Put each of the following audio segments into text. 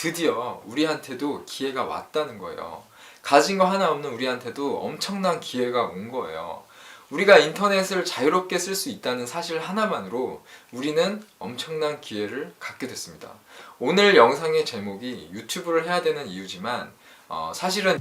드디어 우리한테도 기회가 왔다는 거예요. 가진 거 하나 없는 우리한테도 엄청난 기회가 온 거예요. 우리가 인터넷을 자유롭게 쓸 수 있다는 사실 하나만으로 우리는 엄청난 기회를 갖게 됐습니다. 오늘 영상의 제목이 유튜브를 해야 되는 이유지만 어, 사실은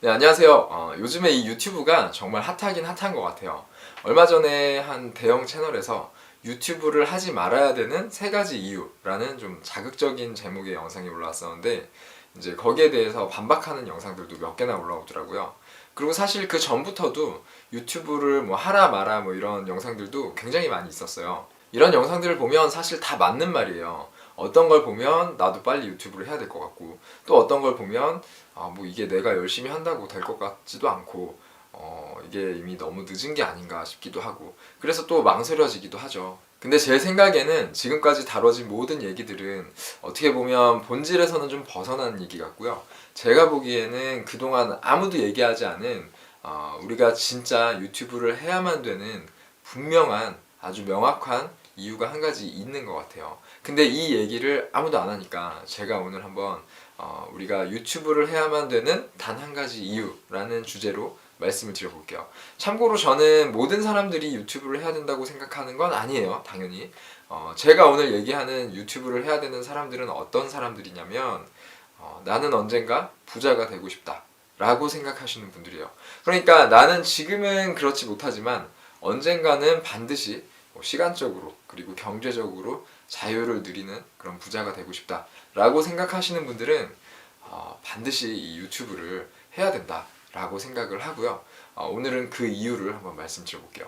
네, 안녕하세요. 어, 요즘에 이 유튜브가 정말 핫하긴 핫한 것 같아요. 얼마 전에 한 대형 채널에서 유튜브를 하지 말아야 되는 세 가지 이유라는 좀 자극적인 제목의 영상이 올라왔었는데 이제 거기에 대해서 반박하는 영상들도 몇 개나 올라오더라고요. 그리고 사실 그 전부터도 유튜브를 뭐 하라 마라 뭐 이런 영상들도 굉장히 많이 있었어요. 이런 영상들을 보면 사실 다 맞는 말이에요. 어떤 걸 보면 나도 빨리 유튜브를 해야 될 것 같고 또 어떤 걸 보면 아 뭐 이게 내가 열심히 한다고 될 것 같지도 않고 어 이게 이미 너무 늦은 게 아닌가 싶기도 하고 그래서 또 망설여지기도 하죠. 근데 제 생각에는 지금까지 다뤄진 모든 얘기들은 어떻게 보면 본질에서는 좀 벗어난 얘기 같고요. 제가 보기에는 그동안 아무도 얘기하지 않은 어, 우리가 진짜 유튜브를 해야만 되는 분명한 아주 명확한 이유가 한 가지 있는 것 같아요. 근데 이 얘기를 아무도 안 하니까 제가 오늘 한번 어, 우리가 유튜브를 해야만 되는 단 한 가지 이유라는 주제로 말씀을 드려볼게요. 참고로 저는 모든 사람들이 유튜브를 해야 된다고 생각하는 건 아니에요. 당연히. 어, 제가 오늘 얘기하는 유튜브를 해야 되는 사람들은 어떤 사람들이냐면 어, 나는 언젠가 부자가 되고 싶다. 라고 생각하시는 분들이에요. 그러니까 나는 지금은 그렇지 못하지만 언젠가는 반드시 뭐 시간적으로 그리고 경제적으로 자유를 누리는 그런 부자가 되고 싶다라고 생각하시는 분들은 어, 반드시 이 유튜브를 해야 된다 라고 생각을 하고요. 어, 오늘은 그 이유를 한번 말씀드려볼게요.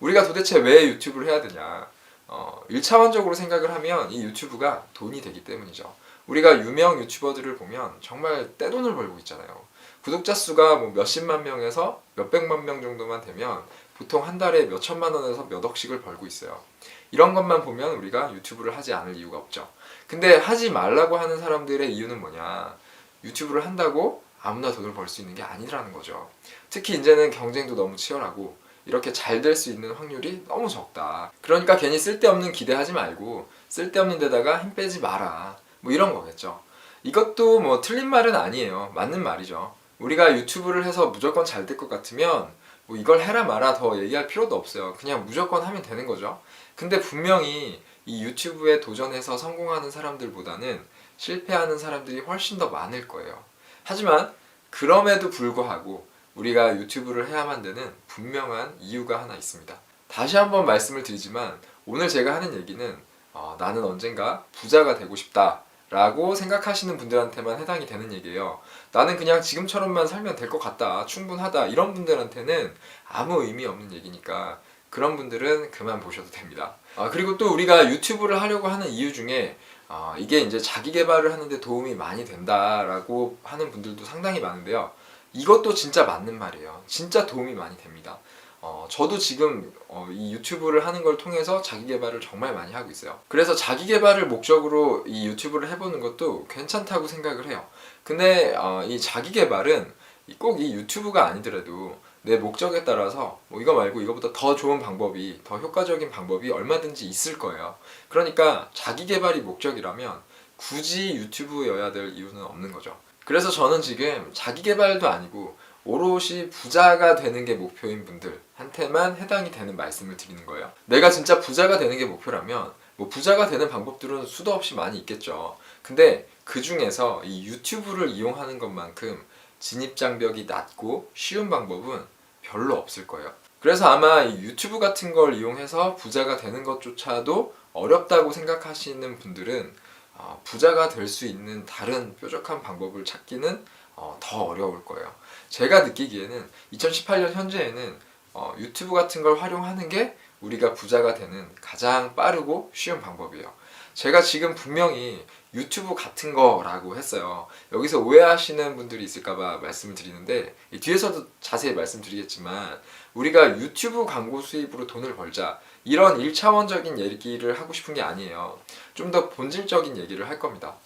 우리가 도대체 왜 유튜브를 해야 되냐? 어, 1차원적으로 생각을 하면 이 유튜브가 돈이 되기 때문이죠. 우리가 유명 유튜버들을 보면 정말 떼돈을 벌고 있잖아요. 구독자 수가 뭐 몇십만 명에서 몇백만 명 정도만 되면 보통 한 달에 몇 천만 원에서 몇 억씩을 벌고 있어요. 이런 것만 보면 우리가 유튜브를 하지 않을 이유가 없죠. 근데 하지 말라고 하는 사람들의 이유는 뭐냐? 유튜브를 한다고 아무나 돈을 벌 수 있는 게 아니라는 거죠. 특히 이제는 경쟁도 너무 치열하고 이렇게 잘 될 수 있는 확률이 너무 적다. 그러니까 괜히 쓸데없는 기대하지 말고 쓸데없는 데다가 힘 빼지 마라. 뭐 이런 거겠죠. 이것도 뭐 틀린 말은 아니에요. 맞는 말이죠. 우리가 유튜브를 해서 무조건 잘 될 것 같으면 뭐 이걸 해라 마라 더 얘기할 필요도 없어요. 그냥 무조건 하면 되는 거죠. 근데 분명히 이 유튜브에 도전해서 성공하는 사람들보다는 실패하는 사람들이 훨씬 더 많을 거예요. 하지만 그럼에도 불구하고 우리가 유튜브를 해야만 되는 분명한 이유가 하나 있습니다. 다시 한번 말씀을 드리지만 오늘 제가 하는 얘기는 어, 나는 언젠가 부자가 되고 싶다. 라고 생각하시는 분들한테만 해당이 되는 얘기예요. 나는 그냥 지금처럼만 살면 될 것 같다. 충분하다. 이런 분들한테는 아무 의미 없는 얘기니까 그런 분들은 그만 보셔도 됩니다. 아, 그리고 또 우리가 유튜브를 하려고 하는 이유 중에 아, 이게 이제 자기 개발을 하는데 도움이 많이 된다라고 하는 분들도 상당히 많은데요. 이것도 진짜 맞는 말이에요. 진짜 도움이 많이 됩니다. 어, 저도 지금 어, 이 유튜브를 하는 걸 통해서 자기 개발을 정말 많이 하고 있어요. 그래서 자기 개발을 목적으로 이 유튜브를 해보는 것도 괜찮다고 생각을 해요. 근데 어, 이 자기 개발은 꼭 이 유튜브가 아니더라도 내 목적에 따라서 뭐 이거 말고 이거보다 더 좋은 방법이 더 효과적인 방법이 얼마든지 있을 거예요. 그러니까 자기 개발이 목적이라면 굳이 유튜브여야 될 이유는 없는 거죠. 그래서 저는 지금 자기 개발도 아니고 오롯이 부자가 되는 게 목표인 분들한테만 해당이 되는 말씀을 드리는 거예요. 내가 진짜 부자가 되는 게 목표라면 뭐 부자가 되는 방법들은 수도 없이 많이 있겠죠. 근데 그 중에서 이 유튜브를 이용하는 것만큼 진입 장벽이 낮고 쉬운 방법은 별로 없을 거예요. 그래서 아마 이 유튜브 같은 걸 이용해서 부자가 되는 것조차도 어렵다고 생각하시는 분들은 어, 부자가 될 수 있는 다른 뾰족한 방법을 찾기는 어, 더 어려울 거예요. 제가 느끼기에는 2018년 현재에는 어, 유튜브 같은 걸 활용하는 게 우리가 부자가 되는 가장 빠르고 쉬운 방법이에요. 제가 지금 분명히 유튜브 같은 거라고 했어요. 여기서 오해하시는 분들이 있을까봐 말씀을 드리는데 이 뒤에서도 자세히 말씀드리겠지만 우리가 유튜브 광고 수입으로 돈을 벌자 이런 1차원적인 얘기를 하고 싶은 게 아니에요. 좀 더 본질적인 얘기를 할 겁니다.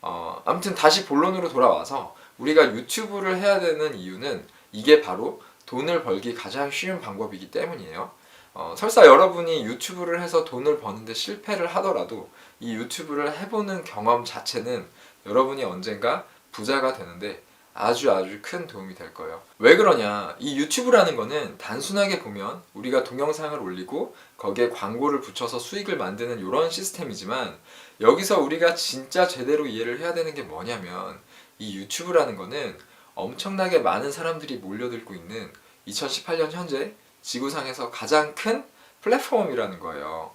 어, 아무튼 다시 본론으로 돌아와서 우리가 유튜브를 해야 되는 이유는 이게 바로 돈을 벌기 가장 쉬운 방법이기 때문이에요. 어, 설사 여러분이 유튜브를 해서 돈을 버는데 실패를 하더라도 이 유튜브를 해보는 경험 자체는 여러분이 언젠가 부자가 되는데 아주 아주 큰 도움이 될 거예요. 왜 그러냐? 이 유튜브라는 거는 단순하게 보면 우리가 동영상을 올리고 거기에 광고를 붙여서 수익을 만드는 이런 시스템이지만 여기서 우리가 진짜 제대로 이해를 해야 되는 게 뭐냐면 이 유튜브라는 거는 엄청나게 많은 사람들이 몰려들고 있는 2018년 현재 지구상에서 가장 큰 플랫폼이라는 거예요.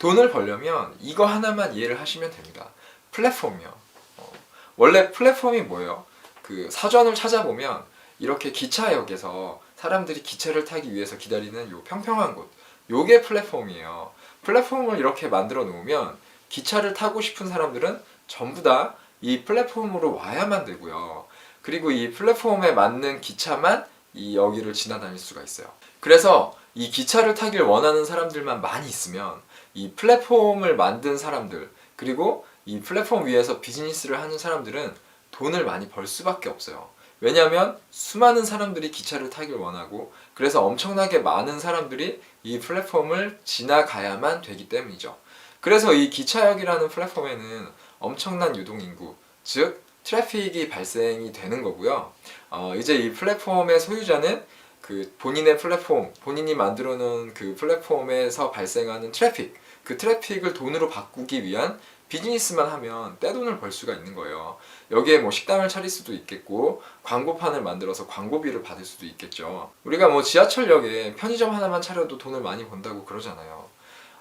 돈을 벌려면 이거 하나만 이해를 하시면 됩니다. 플랫폼이요. 어, 원래 플랫폼이 뭐예요? 그 사전을 찾아보면 이렇게 기차역에서 사람들이 기차를 타기 위해서 기다리는 요 평평한 곳, 요게 플랫폼이에요. 플랫폼을 이렇게 만들어 놓으면 기차를 타고 싶은 사람들은 전부 다 이 플랫폼으로 와야만 되고요. 그리고 이 플랫폼에 맞는 기차만 이 여기를 지나다닐 수가 있어요. 그래서 이 기차를 타길 원하는 사람들만 많이 있으면 이 플랫폼을 만든 사람들 그리고 이 플랫폼 위에서 비즈니스를 하는 사람들은 돈을 많이 벌 수밖에 없어요. 왜냐하면 수많은 사람들이 기차를 타길 원하고 그래서 엄청나게 많은 사람들이 이 플랫폼을 지나가야만 되기 때문이죠. 그래서 이 기차역이라는 플랫폼에는 엄청난 유동 인구, 즉 트래픽이 발생이 되는 거고요. 어, 이제 이 플랫폼의 소유자는 그 본인의 플랫폼, 본인이 만들어 놓은 그 플랫폼에서 발생하는 트래픽, 그 트래픽을 돈으로 바꾸기 위한 비즈니스만 하면 떼돈을 벌 수가 있는 거예요. 여기에 뭐 식당을 차릴 수도 있겠고 광고판을 만들어서 광고비를 받을 수도 있겠죠. 우리가 뭐 지하철역에 편의점 하나만 차려도 돈을 많이 번다고 그러잖아요.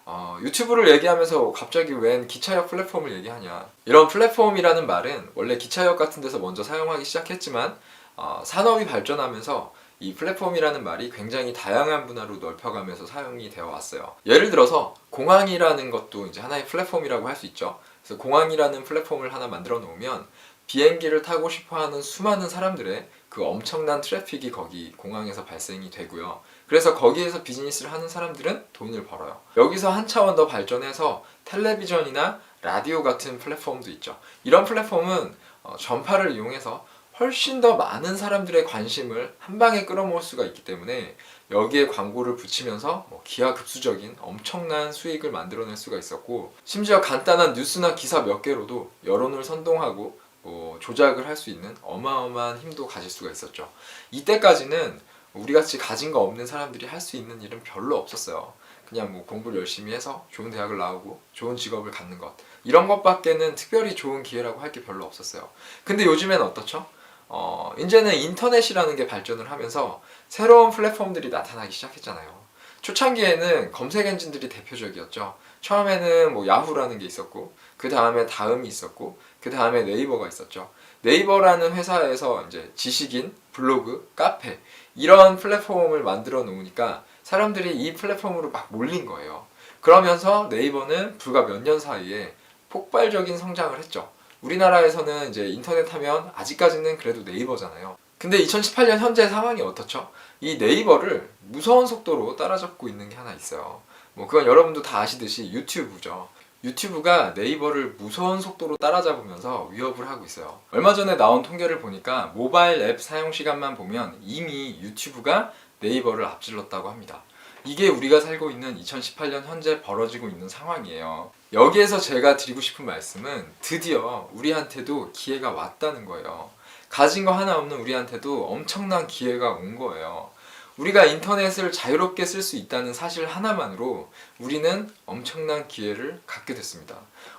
어, 유튜브를 얘기하면서 갑자기 웬 기차역 플랫폼을 얘기하냐. 이런 플랫폼이라는 말은 원래 기차역 같은 데서 먼저 사용하기 시작했지만 어, 산업이 발전하면서 이 플랫폼이라는 말이 굉장히 다양한 분야로 넓혀가면서 사용이 되어 왔어요. 예를 들어서 공항이라는 것도 이제 하나의 플랫폼이라고 할 수 있죠. 그래서 공항이라는 플랫폼을 하나 만들어 놓으면 비행기를 타고 싶어 하는 수많은 사람들의 그 엄청난 트래픽이 거기 공항에서 발생이 되고요. 그래서 거기에서 비즈니스를 하는 사람들은 돈을 벌어요. 여기서 한 차원 더 발전해서 텔레비전이나 라디오 같은 플랫폼도 있죠. 이런 플랫폼은 어, 전파를 이용해서 훨씬 더 많은 사람들의 관심을 한 방에 끌어모을 수가 있기 때문에 여기에 광고를 붙이면서 뭐 기하급수적인 엄청난 수익을 만들어낼 수가 있었고 심지어 간단한 뉴스나 기사 몇 개로도 여론을 선동하고 뭐 조작을 할 수 있는 어마어마한 힘도 가질 수가 있었죠. 이때까지는 우리 같이 가진 거 없는 사람들이 할 수 있는 일은 별로 없었어요. 그냥 뭐 공부를 열심히 해서 좋은 대학을 나오고 좋은 직업을 갖는 것 이런 것밖에는 특별히 좋은 기회라고 할 게 별로 없었어요. 근데 요즘엔 어떻죠? 어, 이제는 인터넷이라는 게 발전을 하면서 새로운 플랫폼들이 나타나기 시작했잖아요. 초창기에는 검색 엔진들이 대표적이었죠. 처음에는 뭐 야후라는 게 있었고, 그 다음에 다음이 있었고, 그 다음에 네이버가 있었죠. 네이버라는 회사에서 이제 지식인, 블로그, 카페 이런 플랫폼을 만들어 놓으니까 사람들이 이 플랫폼으로 막 몰린 거예요. 그러면서 네이버는 불과 몇 년 사이에 폭발적인 성장을 했죠. 우리나라에서는 이제 인터넷 하면 아직까지는 그래도 네이버잖아요. 근데 2018년 현재 상황이 어떻죠? 이 네이버를 무서운 속도로 따라잡고 있는 게 하나 있어요. 뭐 그건 여러분도 다 아시듯이 유튜브죠. 유튜브가 네이버를 무서운 속도로 따라잡으면서 위협을 하고 있어요. 얼마 전에 나온 통계를 보니까 모바일 앱 사용 시간만 보면 이미 유튜브가 네이버를 앞질렀다고 합니다. 이게 우리가 살고 있는 2018년 현재 벌어지고 있는 상황이에요. 여기에서 제가 드리고 싶은 말씀은 드디어 우리한테도 기회가 왔다는 거예요. 가진 거 하나 없는 우리한테도 엄청난 기회가 온 거예요. 우리가 인터넷을 자유롭게 쓸 수 있다는 사실 하나만으로 우리는 엄청난 기회를 갖게 됐습니다.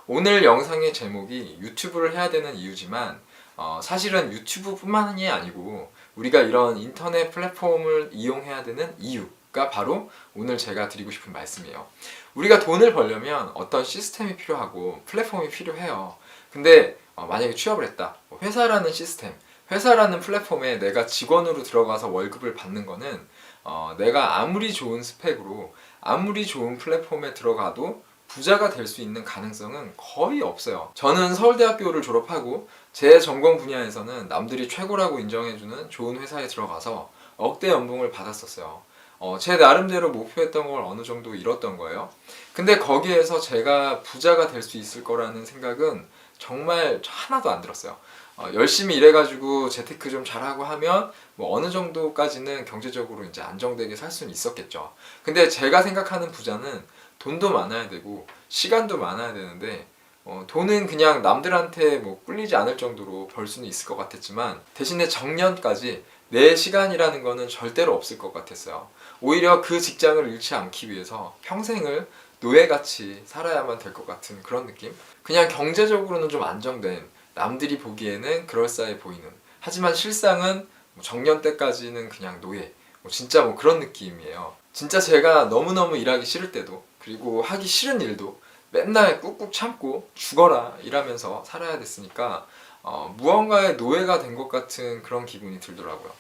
오늘 영상의 제목이 유튜브를 해야 되는 이유지만 어, 사실은 유튜브뿐만이 아니고 우리가 이런 인터넷 플랫폼을 이용해야 되는 이유 가 바로 오늘 제가 드리고 싶은 말씀이에요. 우리가 돈을 벌려면 어떤 시스템이 필요하고 플랫폼이 필요해요. 근데 어, 만약에 취업을 했다. 뭐 회사라는 시스템, 회사라는 플랫폼에 내가 직원으로 들어가서 월급을 받는 거는 어, 내가 아무리 좋은 스펙으로 아무리 좋은 플랫폼에 들어가도 부자가 될 수 있는 가능성은 거의 없어요. 저는 서울대학교를 졸업하고 제 전공 분야에서는 남들이 최고라고 인정해주는 좋은 회사에 들어가서 억대 연봉을 받았었어요. 어, 제 나름대로 목표했던 걸 어느 정도 이뤘던 거예요. 근데 거기에서 제가 부자가 될 수 있을 거라는 생각은 정말 하나도 안 들었어요. 어, 열심히 일해가지고 재테크 좀 잘하고 하면 뭐 어느 정도까지는 경제적으로 이제 안정되게 살 수는 있었겠죠. 근데 제가 생각하는 부자는 돈도 많아야 되고 시간도 많아야 되는데 어, 돈은 그냥 남들한테 뭐 꿀리지 않을 정도로 벌 수는 있을 것 같았지만 대신에 정년까지 내 시간이라는 거는 절대로 없을 것 같았어요. 오히려 그 직장을 잃지 않기 위해서 평생을 노예같이 살아야만 될 것 같은 그런 느낌? 그냥 경제적으로는 좀 안정된 남들이 보기에는 그럴싸해 보이는 하지만 실상은 뭐 정년 때까지는 그냥 노예 뭐 진짜 뭐 그런 느낌이에요 진짜 제가 너무너무 일하기 싫을 때도 그리고 하기 싫은 일도 맨날 꾹꾹 참고 죽어라 일하면서 살아야 됐으니까 어, 무언가의 노예가 된 것 같은 그런 기분이 들더라고요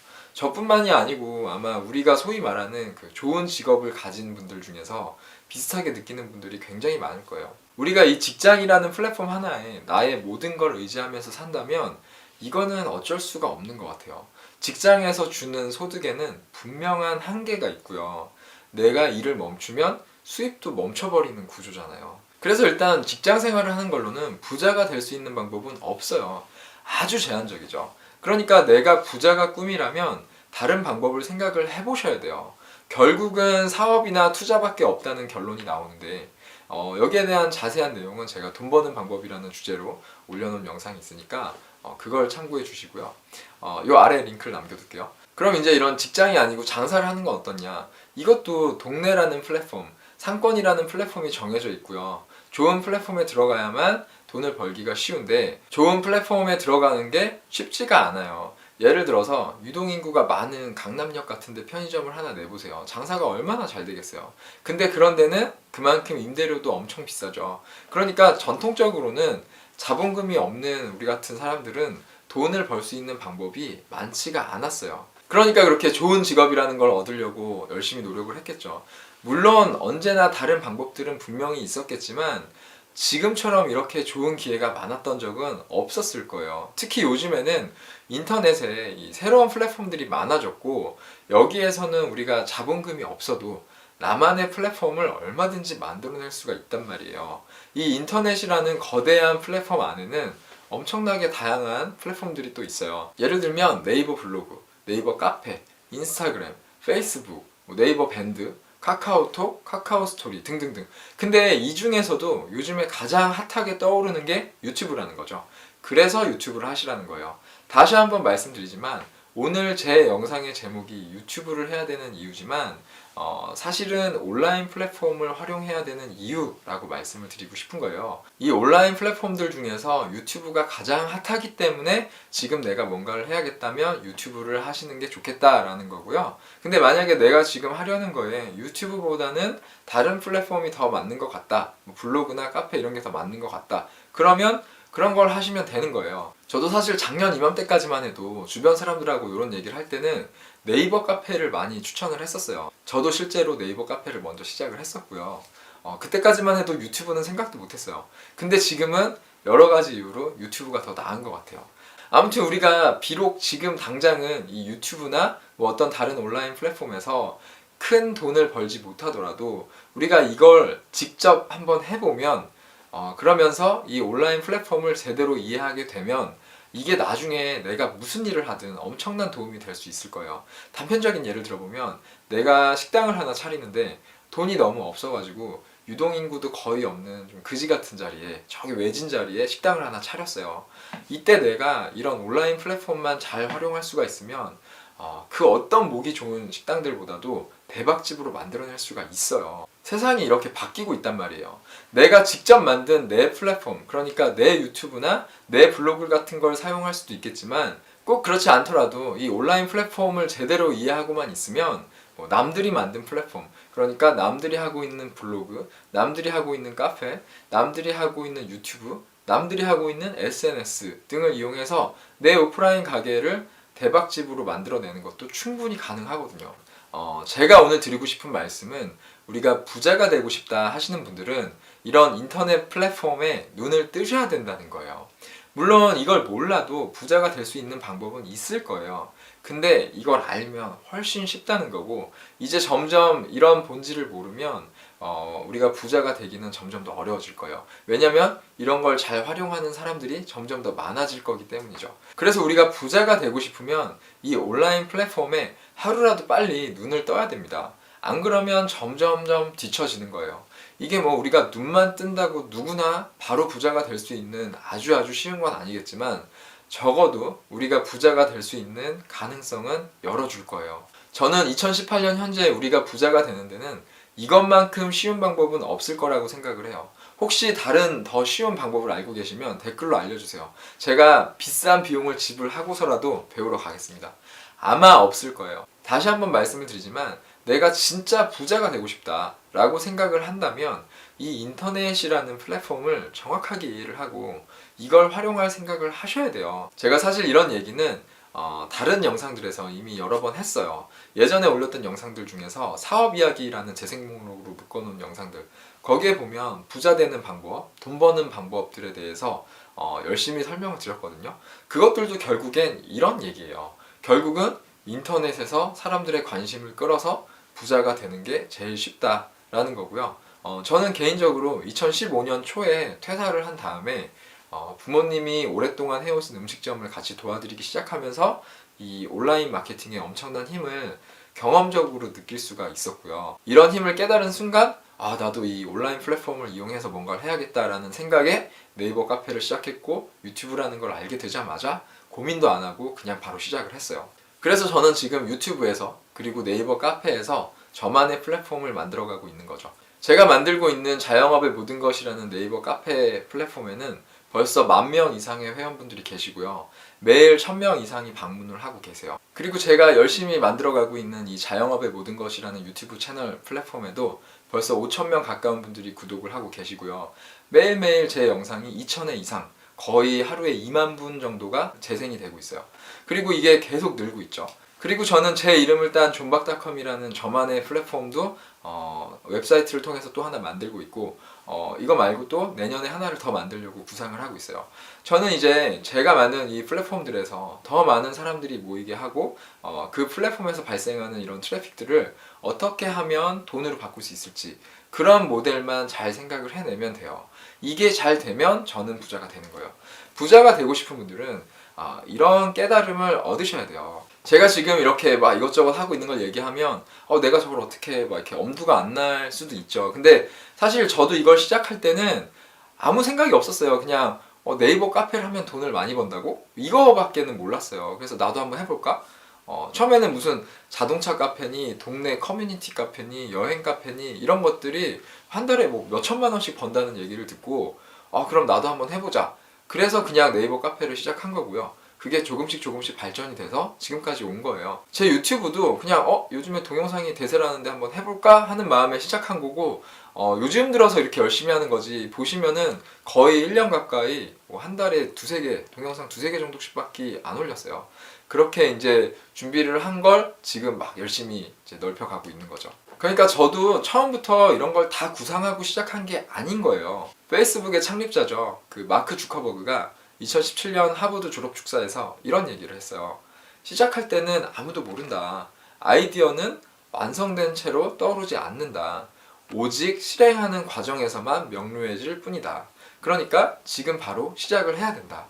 저뿐만이 아니고 아마 우리가 소위 말하는 그 좋은 직업을 가진 분들 중에서 비슷하게 느끼는 분들이 굉장히 많을 거예요. 우리가 이 직장이라는 플랫폼 하나에 나의 모든 걸 의지하면서 산다면 이거는 어쩔 수가 없는 것 같아요. 직장에서 주는 소득에는 분명한 한계가 있고요. 내가 일을 멈추면 수입도 멈춰버리는 구조잖아요. 그래서 일단 직장 생활을 하는 걸로는 부자가 될 수 있는 방법은 없어요. 아주 제한적이죠. 그러니까 내가 부자가 꿈이라면 다른 방법을 생각을 해보셔야 돼요. 결국은 사업이나 투자밖에 없다는 결론이 나오는데 어, 여기에 대한 자세한 내용은 제가 돈 버는 방법이라는 주제로 올려놓은 영상이 있으니까 어, 그걸 참고해 주시고요. 어, 요 아래 링크를 남겨둘게요. 그럼 이제 이런 직장이 아니고 장사를 하는 건 어떻냐? 이것도 동네라는 플랫폼, 상권이라는 플랫폼이 정해져 있고요. 좋은 플랫폼에 들어가야만 돈을 벌기가 쉬운데 좋은 플랫폼에 들어가는 게 쉽지가 않아요. 예를 들어서 유동인구가 많은 강남역 같은데 편의점을 하나 내보세요. 장사가 얼마나 잘 되겠어요. 근데 그런 데는 그만큼 임대료도 엄청 비싸죠. 그러니까 전통적으로는 자본금이 없는 우리 같은 사람들은 돈을 벌 수 있는 방법이 많지가 않았어요. 그러니까 그렇게 좋은 직업이라는 걸 얻으려고 열심히 노력을 했겠죠. 물론 언제나 다른 방법들은 분명히 있었겠지만 지금처럼 이렇게 좋은 기회가 많았던 적은 없었을 거예요. 특히 요즘에는 인터넷에 이 새로운 플랫폼들이 많아졌고 여기에서는 우리가 자본금이 없어도 나만의 플랫폼을 얼마든지 만들어낼 수가 있단 말이에요. 이 인터넷이라는 거대한 플랫폼 안에는 엄청나게 다양한 플랫폼들이 또 있어요. 예를 들면 네이버 블로그, 네이버 카페, 인스타그램, 페이스북, 뭐 네이버 밴드, 카카오톡, 카카오 스토리 등등등. 근데 이 중에서도 요즘에 가장 핫하게 떠오르는 게 유튜브라는 거죠. 그래서 유튜브를 하시라는 거예요. 다시 한번 말씀드리지만 오늘 제 영상의 제목이 유튜브를 해야 되는 이유지만 어, 사실은 온라인 플랫폼을 활용해야 되는 이유라고 말씀을 드리고 싶은 거예요. 이 온라인 플랫폼들 중에서 유튜브가 가장 핫하기 때문에 지금 내가 뭔가를 해야겠다면 유튜브를 하시는 게 좋겠다라는 거고요. 근데 만약에 내가 지금 하려는 거에 유튜브보다는 다른 플랫폼이 더 맞는 것 같다. 뭐 블로그나 카페 이런 게 더 맞는 것 같다. 그러면 그런 걸 하시면 되는 거예요. 저도 사실 작년 이맘때까지만 해도 주변 사람들하고 이런 얘기를 할 때는 네이버 카페를 많이 추천을 했었어요. 저도 실제로 네이버 카페를 먼저 시작을 했었고요. 어, 그때까지만 해도 유튜브는 생각도 못했어요. 근데 지금은 여러 가지 이유로 유튜브가 더 나은 것 같아요. 아무튼 우리가 비록 지금 당장은 이 유튜브나 뭐 어떤 다른 온라인 플랫폼에서 큰 돈을 벌지 못하더라도 우리가 이걸 직접 한번 해보면 어, 그러면서 이 온라인 플랫폼을 제대로 이해하게 되면 이게 나중에 내가 무슨 일을 하든 엄청난 도움이 될 수 있을 거예요. 단편적인 예를 들어보면 내가 식당을 하나 차리는데 돈이 너무 없어가지고 유동인구도 거의 없는 좀 그지 같은 자리에 저기 외진 자리에 식당을 하나 차렸어요. 이때 내가 이런 온라인 플랫폼만 잘 활용할 수가 있으면 어, 그 어떤 목이 좋은 식당들보다도 대박집으로 만들어낼 수가 있어요. 세상이 이렇게 바뀌고 있단 말이에요. 내가 직접 만든 내 플랫폼, 그러니까 내 유튜브나 내 블로그 같은 걸 사용할 수도 있겠지만 꼭 그렇지 않더라도 이 온라인 플랫폼을 제대로 이해하고만 있으면 뭐 남들이 만든 플랫폼, 그러니까 남들이 하고 있는 블로그, 남들이 하고 있는 카페, 남들이 하고 있는 유튜브, 남들이 하고 있는 SNS 등을 이용해서 내 오프라인 가게를 대박집으로 만들어내는 것도 충분히 가능하거든요. 어, 제가 오늘 드리고 싶은 말씀은 우리가 부자가 되고 싶다 하시는 분들은 이런 인터넷 플랫폼에 눈을 뜨셔야 된다는 거예요. 물론 이걸 몰라도 부자가 될 수 있는 방법은 있을 거예요. 근데 이걸 알면 훨씬 쉽다는 거고 이제 점점 이런 본질을 모르면 어, 우리가 부자가 되기는 점점 더 어려워질 거예요. 왜냐면 이런 걸 잘 활용하는 사람들이 점점 더 많아질 거기 때문이죠. 그래서 우리가 부자가 되고 싶으면 이 온라인 플랫폼에 하루라도 빨리 눈을 떠야 됩니다. 안 그러면 점점점 뒤처지는 거예요. 이게 뭐 우리가 눈만 뜬다고 누구나 바로 부자가 될 수 있는 아주 아주 쉬운 건 아니겠지만 적어도 우리가 부자가 될 수 있는 가능성은 열어줄 거예요. 저는 2018년 현재 우리가 부자가 되는 데는 이것만큼 쉬운 방법은 없을 거라고 생각을 해요. 혹시 다른 더 쉬운 방법을 알고 계시면 댓글로 알려주세요. 제가 비싼 비용을 지불하고서라도 배우러 가겠습니다. 아마 없을 거예요. 다시 한번 말씀을 드리지만 내가 진짜 부자가 되고 싶다라고 생각을 한다면 이 인터넷이라는 플랫폼을 정확하게 이해를 하고 이걸 활용할 생각을 하셔야 돼요. 제가 사실 이런 얘기는 어, 다른 영상들에서 이미 여러 번 했어요. 예전에 올렸던 영상들 중에서 사업 이야기라는 재생 목록으로 묶어놓은 영상들 거기에 보면 부자 되는 방법, 돈 버는 방법들에 대해서 어, 열심히 설명을 드렸거든요. 그것들도 결국엔 이런 얘기예요. 결국은 인터넷에서 사람들의 관심을 끌어서 부자가 되는 게 제일 쉽다라는 거고요. 어, 저는 개인적으로 2015년 초에 퇴사를 한 다음에 어, 부모님이 오랫동안 해오신 음식점을 같이 도와드리기 시작하면서 이 온라인 마케팅의 엄청난 힘을 경험적으로 느낄 수가 있었고요. 이런 힘을 깨달은 순간 아 나도 이 온라인 플랫폼을 이용해서 뭔가를 해야겠다라는 생각에 네이버 카페를 시작했고 유튜브라는 걸 알게 되자마자 고민도 안 하고 그냥 바로 시작을 했어요. 그래서 저는 지금 유튜브에서 그리고 네이버 카페에서 저만의 플랫폼을 만들어가고 있는 거죠. 제가 만들고 있는 자영업의 모든 것이라는 네이버 카페 플랫폼에는 벌써 만 명 이상의 회원분들이 계시고요. 매일 천 명 이상이 방문을 하고 계세요. 그리고 제가 열심히 만들어가고 있는 이 자영업의 모든 것이라는 유튜브 채널 플랫폼에도 벌써 5천 명 가까운 분들이 구독을 하고 계시고요. 매일매일 제 영상이 2,000회 이상, 거의 하루에 2만 분 정도가 재생이 되고 있어요. 그리고 이게 계속 늘고 있죠. 그리고 저는 제 이름을 딴 존박닷컴이라는 저만의 플랫폼도 어, 웹사이트를 통해서 또 하나 만들고 있고 어, 이거 말고 또 내년에 하나를 더 만들려고 구상을 하고 있어요. 저는 이제 제가 만든 이 플랫폼들에서 더 많은 사람들이 모이게 하고 어, 그 플랫폼에서 발생하는 이런 트래픽들을 어떻게 하면 돈으로 바꿀 수 있을지 그런 모델만 잘 생각을 해내면 돼요. 이게 잘 되면 저는 부자가 되는 거예요. 부자가 되고 싶은 분들은 아, 이런 깨달음을 얻으셔야 돼요. 제가 지금 이렇게 막 이것저것 하고 있는 걸 얘기하면 어, 내가 저걸 어떻게 막 이렇게 엄두가 안 날 수도 있죠. 근데 사실 저도 이걸 시작할 때는 아무 생각이 없었어요. 그냥 어, 네이버 카페를 하면 돈을 많이 번다고? 이거밖에는 몰랐어요. 그래서 나도 한번 해볼까? 어, 처음에는 무슨 자동차 카페니, 동네 커뮤니티 카페니, 여행 카페니 이런 것들이 한 달에 뭐 몇 천만 원씩 번다는 얘기를 듣고 아 그럼 나도 한번 해보자. 그래서 그냥 네이버 카페를 시작한 거고요. 그게 조금씩 조금씩 발전이 돼서 지금까지 온 거예요. 제 유튜브도 그냥 어 요즘에 동영상이 대세라는데 한번 해볼까 하는 마음에 시작한 거고 어, 요즘 들어서 이렇게 열심히 하는 거지 보시면은 거의 1년 가까이 뭐 한 달에 두세 개 동영상 두세 개 정도씩밖에 안 올렸어요. 그렇게 이제 준비를 한 걸 지금 막 열심히 이제 넓혀가고 있는 거죠. 그러니까 저도 처음부터 이런 걸 다 구상하고 시작한 게 아닌 거예요. 페이스북의 창립자죠. 그 마크 주커버그가 2017년 하버드 졸업 축사에서 이런 얘기를 했어요. 시작할 때는 아무도 모른다. 아이디어는 완성된 채로 떠오르지 않는다. 오직 실행하는 과정에서만 명료해질 뿐이다. 그러니까 지금 바로 시작을 해야 된다.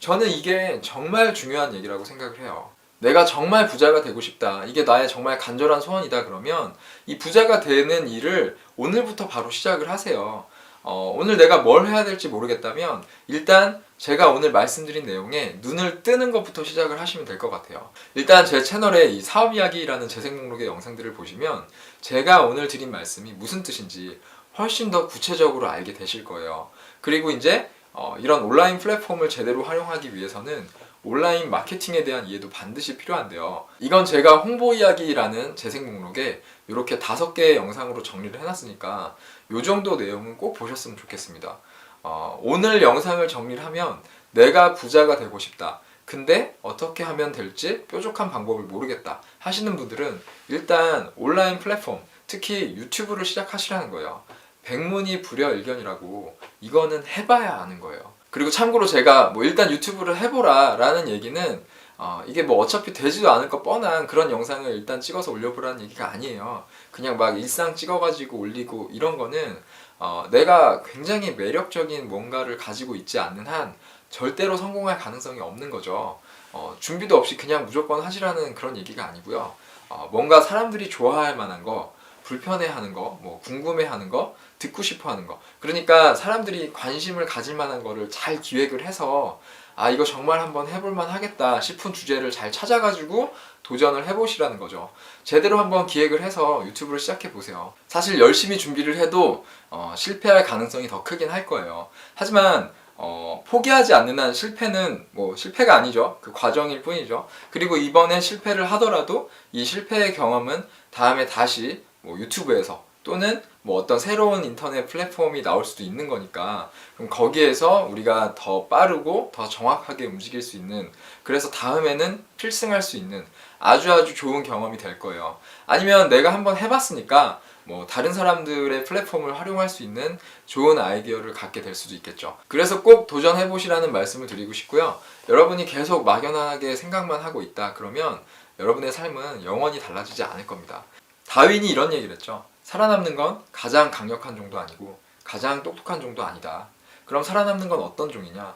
저는 이게 정말 중요한 얘기라고 생각을 해요. 내가 정말 부자가 되고 싶다. 이게 나의 정말 간절한 소원이다. 그러면 이 부자가 되는 일을 오늘부터 바로 시작을 하세요. 어, 오늘 내가 뭘 해야 될지 모르겠다면 일단 제가 오늘 말씀드린 내용에 눈을 뜨는 것부터 시작을 하시면 될 것 같아요. 일단 제 채널에 이 사업 이야기라는 재생 목록의 영상들을 보시면 제가 오늘 드린 말씀이 무슨 뜻인지 훨씬 더 구체적으로 알게 되실 거예요. 그리고 이제 어, 이런 온라인 플랫폼을 제대로 활용하기 위해서는 온라인 마케팅에 대한 이해도 반드시 필요한데요. 이건 제가 홍보 이야기라는 재생 목록에 이렇게 다섯 개의 영상으로 정리를 해놨으니까 이 정도 내용은 꼭 보셨으면 좋겠습니다. 어, 오늘 영상을 정리를 하면 내가 부자가 되고 싶다. 근데 어떻게 하면 될지 뾰족한 방법을 모르겠다 하시는 분들은 일단 온라인 플랫폼, 특히 유튜브를 시작하시라는 거예요. 백문이 불여일견이라고 이거는 해봐야 아는 거예요. 그리고 참고로 제가 뭐 일단 유튜브를 해보라 라는 얘기는 어, 이게 뭐 어차피 되지도 않을 거 뻔한 그런 영상을 일단 찍어서 올려보라는 얘기가 아니에요. 그냥 막 일상 찍어가지고 올리고 이런 거는 어, 내가 굉장히 매력적인 뭔가를 가지고 있지 않는 한 절대로 성공할 가능성이 없는 거죠. 어, 준비도 없이 그냥 무조건 하시라는 그런 얘기가 아니고요. 어, 뭔가 사람들이 좋아할 만한 거, 불편해하는 거, 뭐 궁금해하는 거, 듣고 싶어하는 거. 그러니까 사람들이 관심을 가질 만한 거를 잘 기획을 해서 아 이거 정말 한번 해볼만 하겠다 싶은 주제를 잘 찾아가지고 도전을 해보시라는 거죠. 제대로 한번 기획을 해서 유튜브를 시작해 보세요. 사실 열심히 준비를 해도 어, 실패할 가능성이 더 크긴 할 거예요. 하지만 어, 포기하지 않는 한 실패는 뭐 실패가 아니죠. 그 과정일 뿐이죠. 그리고 이번에 실패를 하더라도 이 실패의 경험은 다음에 다시 뭐 유튜브에서 또는 뭐 어떤 새로운 인터넷 플랫폼이 나올 수도 있는 거니까 그럼 거기에서 우리가 더 빠르고 더 정확하게 움직일 수 있는 그래서 다음에는 필승할 수 있는 아주 아주 좋은 경험이 될 거예요. 아니면 내가 한번 해봤으니까 뭐 다른 사람들의 플랫폼을 활용할 수 있는 좋은 아이디어를 갖게 될 수도 있겠죠. 그래서 꼭 도전해 보시라는 말씀을 드리고 싶고요. 여러분이 계속 막연하게 생각만 하고 있다 그러면 여러분의 삶은 영원히 달라지지 않을 겁니다. 다윈이 이런 얘기를 했죠. 살아남는 건 가장 강력한 종도 아니고 가장 똑똑한 종도 아니다. 그럼 살아남는 건 어떤 종이냐?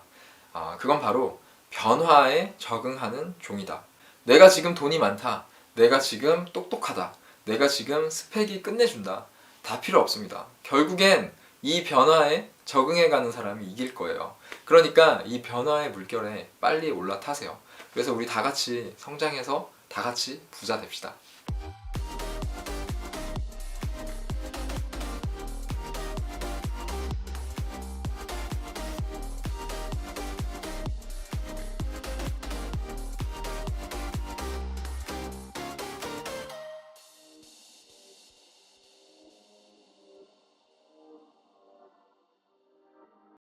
아, 그건 바로 변화에 적응하는 종이다. 내가 지금 돈이 많다. 내가 지금 똑똑하다. 내가 지금 스펙이 끝내준다. 다 필요 없습니다. 결국엔 이 변화에 적응해가는 사람이 이길 거예요. 그러니까 이 변화의 물결에 빨리 올라타세요. 그래서 우리 다 같이 성장해서 다 같이 부자 됩시다.